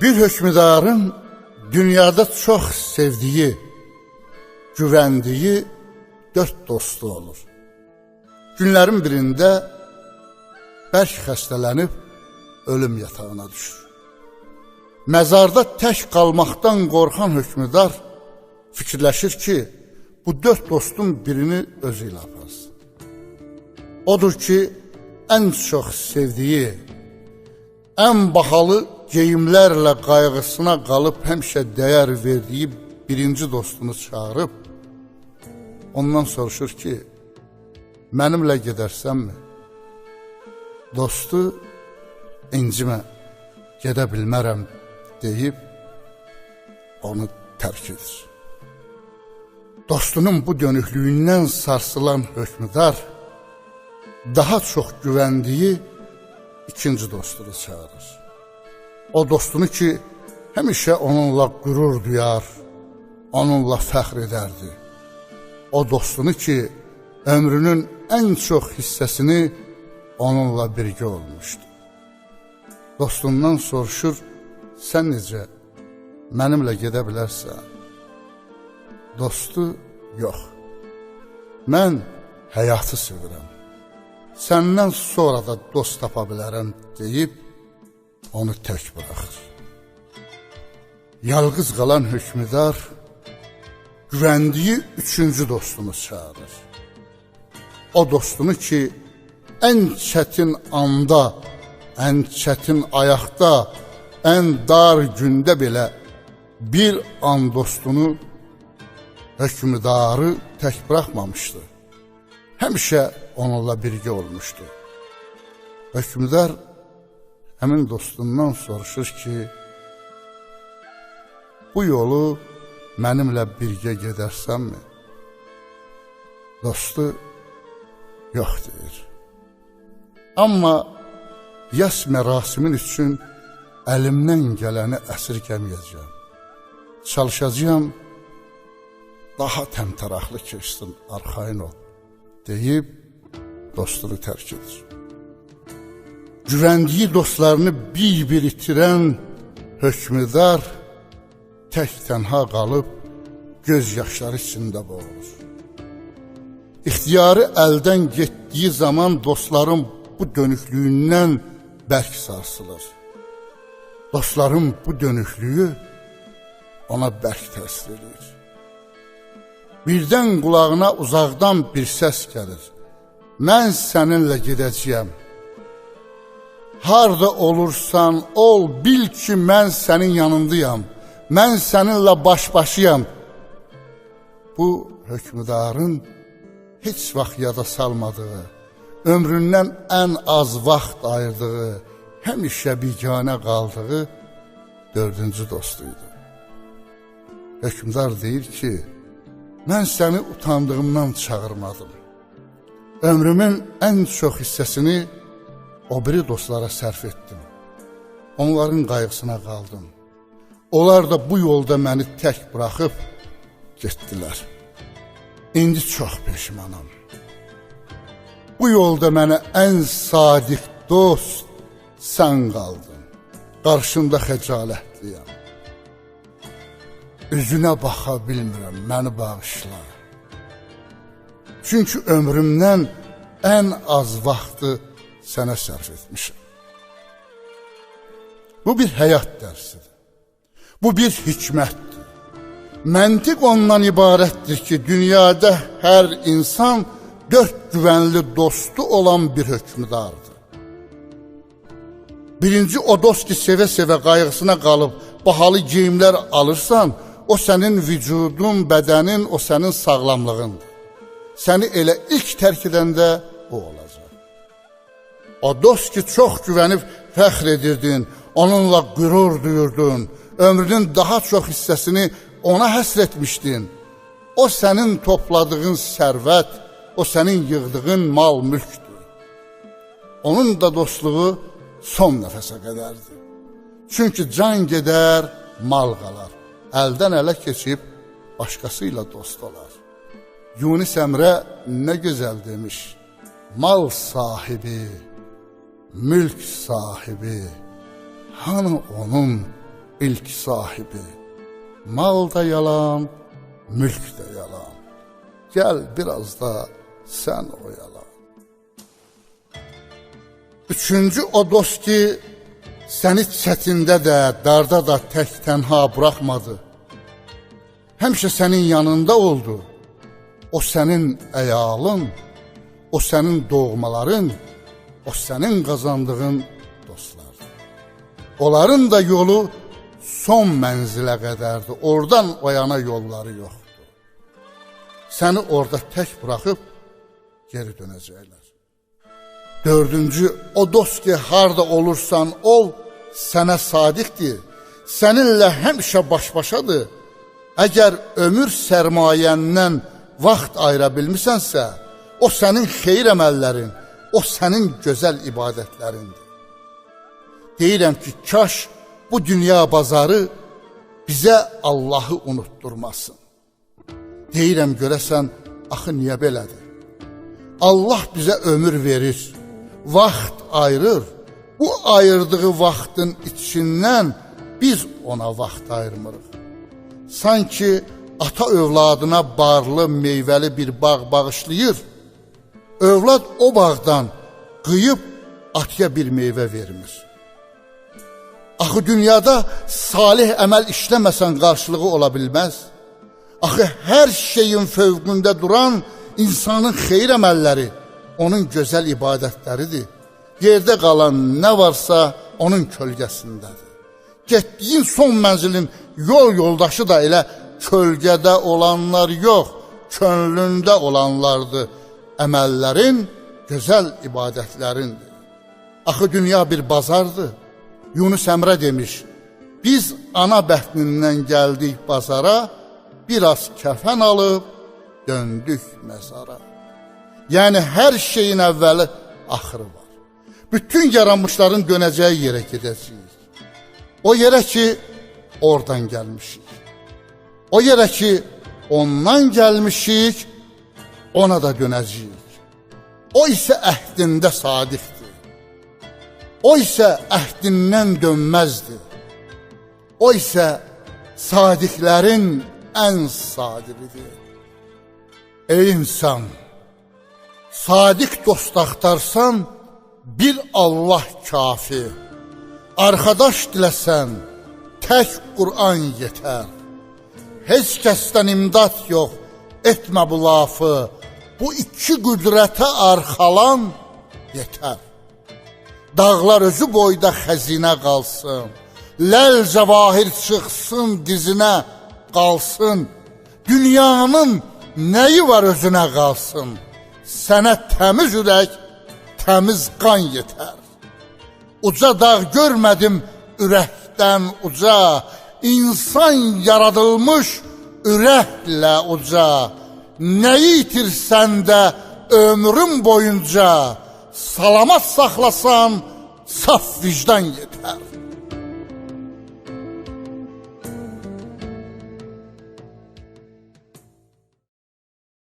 Bir hökmdarın dünyada çox sevdiyi, güvəndiyi dörd dostu olur. Günlərin birində bərk xəstələnib ölüm yatağına düşür. Məzarda tək qalmaqdan qorxan hökmdar fikirləşir ki, bu dörd dostun birini özü ilə aparsın. Odur ki, ən çox sevdiyi, ən bahalı geyimlərlə qayğısına qalıb həmişə dəyər verdiyi birinci dostunu çağırıb, ondan soruşur ki, mənimlə gedərsənmi? Dostu, incimə, gedə bilmərəm deyib, onu tərk edir. Dostunun bu dönüklüyündən sarsılan hökmdar, daha çox güvəndiyi ikinci dostunu çağırır. O dostunu ki, həmişə onunla qürur duyar, onunla fəxr edərdi. O dostunu ki, ömrünün ən çox hissəsini onunla birgə olmuşdu. Dostundan soruşur, sən necə mənimlə gedə bilərsən? Dostu, yox. Mən həyatı sevirəm. Səndən sonra da dost tapa bilərəm deyib, onu tək buraxır. Yalqız qalan hökmdar güvəndiyi üçüncü dostunu çağırır. O dostunu ki, ən çətin anda, ən çətin ayaqda, ən dar gündə belə bir an dostunu hökmdarı tək buraxmamışdı. Həmişə onunla birgə olmuşdu. Hökmdar həmin dostundan soruşur ki, bu yolu mənimlə birgə gedərsənmi? Dostu yox deyir. Amma yas mərasimin üçün əlimdən gələni əsirgəməyəcəm. Çalışacağam, daha təmtəraqlı keçsin, arxayın ol, deyib dostunu tərk edir. Güvəndiyi dostlarını bir-bir itirən hökmdar tək tənha qalıb göz yaşları içində boğulur. İxtiyarı əldən getdiyi zaman dostların bu dönüklüyündən bərk sarsılır. Dostların bu dönüklüyü ona bərk təsir edir. Birdən qulağına uzaqdan bir səs gəlir. Mən səninlə gedəcəyəm. Harda olursan ol, bil ki, mən sənin yanındayam. Mən səninlə baş-başıyam. Bu hökmdarın heç vaxt yada salmadığı, ömründən ən az vaxt ayırdığı, həmişə biganə qaldığı dördüncü dostuydu. Hökmdar deyir ki, mən səni utandığımdan çağırmadım. Ömrümün ən çox hissəsini o biri dostlara sərf etdim. Onların qayğısına qaldım. Onlar da bu yolda məni tək buraxıb getdilər. İndi çox peşmanam. Bu yolda mənə ən sadiq dost sən qaldın. Qarşında xəcalətliyəm. Üzünə baxa bilmirəm, məni bağışla. Çünki ömrümdən ən az vaxtı sənə sərf etmişəm. Bu bir həyat dərsidir. Bu bir hikmətdir. Məntiq ondan ibarətdir ki, dünyada hər insan dörd güvənli dostu olan bir hökmdardır. Birinci o dost ki, sevə-sevə qayğısına qalıb bahalı geyimlər alırsan, o sənin vücudun, bədənin, o sənin sağlamlığındır. Səni elə ilk tərk edəndə o olacaq. O dost ki, çox güvənib fəxr edirdin, onunla qürur duyurdun, ömrünün daha çox hissəsini ona həsr etmişdin. O sənin topladığın sərvət, o sənin yığdığın mal mülkdür. Onun da dostluğu son nəfəsə qədərdir. Çünki can gedər, mal qalar. Əldən ələ keçib başqası ilə dost olar. Yunus Əmrə nə gözəl demiş. Mal sahibi, mülk sahibi, hanı onun ilk sahibi. Mal da yalan, mülk de yalan. Gel biraz da sen oyalan. Üçüncü o dost ki səni çətində də, darda da tək tənha buraxmadı. Həmişə sənin yanında oldu. O sənin əyalın, o sənin doğmaların, o sənin qazandığın dostlardır. Onların da yolu son mənzilə qədərdir. Oradan o yana yolları yoxdur. Səni orada tək buraxıb geri dönəcəklər. Dördüncü, o dost ki, harda olursan ol, sənə sadiqdir. Səninlə həmişə baş-başadır. Əgər ömür sərmayəndən vaxt ayıra bilmisənsə, o sənin xeyir əməllərin, o sənin gözəl ibadətlərindir. Deyirəm ki, kaş bu dünya bazarı bizə Allahı unutturmasın. Deyirəm görəsən, axı niyə belədir? Allah bizə ömür verir, vaxt ayırır. Bu ayırdığı vaxtın içindən biz ona vaxt ayırmırıq. Sanki ata övladına barlı, meyvəli bir bağ bağışlayır. Övlad o bağdan qıyıb atya bir meyvə vermir. Axı dünyada salih əməl işləməsən qarşılığı ola bilməz. Axı hər şeyin fövqündə duran insanın xeyir əməlləri onun gözəl ibadətləridir. Yerdə qalan nə varsa onun kölgəsindədir. Getdiyin son mənzilin yol yoldaşı da elə kölgədə olanlar yox, könlündə olanlardır. Əməllərin, gözəl ibadətlərindir. Axı dünya bir bazardır. Yunus Əmrə demiş, biz ana bətnindən gəldik bazara, biraz kəfən alıb döndük məzara. Yəni hər şeyin əvvəli, axırı var. Bütün yaranmışların dönəcəyi yerə gedəcəyik. O yerə ki, oradan gəlmişik. O yerə ki, ondan gəlmişik, ona da dönəcəyik. O isə əhdində sadiqdir. O isə əhdindən dönməzdi. O isə sadiqlərin ən sadiqidir. Ey insan, sadiq dost axtarsan, bir Allah kafi. Arkadaş diləsən, tək Qur'an yetər. Heç kəsdən imdad yox, etmə bu lafı. Bu iki qüdrətə arxalan yetər. Dağlar özü boyda xəzinə qalsın. Ləl cəvahir çıxsın dizinə qalsın. Dünyanın nəyi var özünə qalsın. Sənə təmiz ürək, təmiz qan yetər. Uca dağ görmədim ürəkdən uca. İnsan yaradılmış ürəklə uca. Nəyi itirsən də ömrün boyunca salamat saxlasan, saf vicdan yetər.